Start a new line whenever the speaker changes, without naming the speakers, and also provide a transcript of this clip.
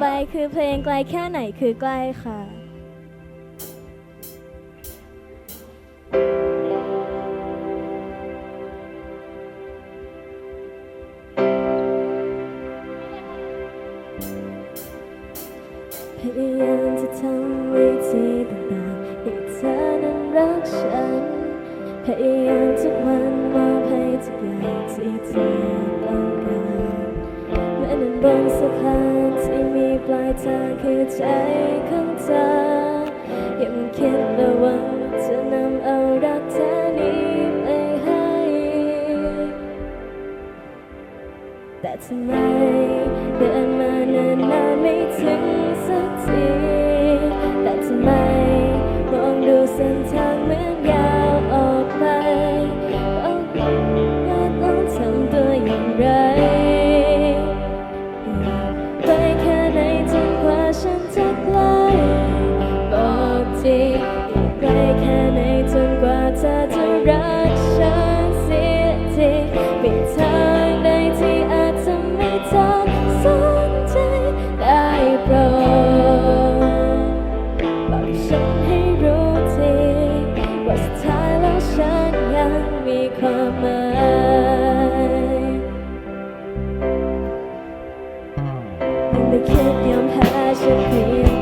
ไปคือเพลงไกลแค่ไหนคือใกล้ค่ะพยายามจะทำวิธีต่างๆให้เธอนั้นรักฉัน พยายามทุกวันมอบให้ทุกอย่างที่เธอต้องการแม้นั้นบนสะพานที่ ปลายทางคือใจของเธอยังคิดและหวังจะนำเอารักแท้นี้ไปให้ แต่ทำไมเดินมาเนิ่นนานไม่ถึงสักที แต่ทำไมมองดูเส้นทางเหมือน ให้ฉันให้รู้ทีว่าสุดท้ายแล้วฉันยังมีความหมายไม่คิดยอมแพ้ฉันเพี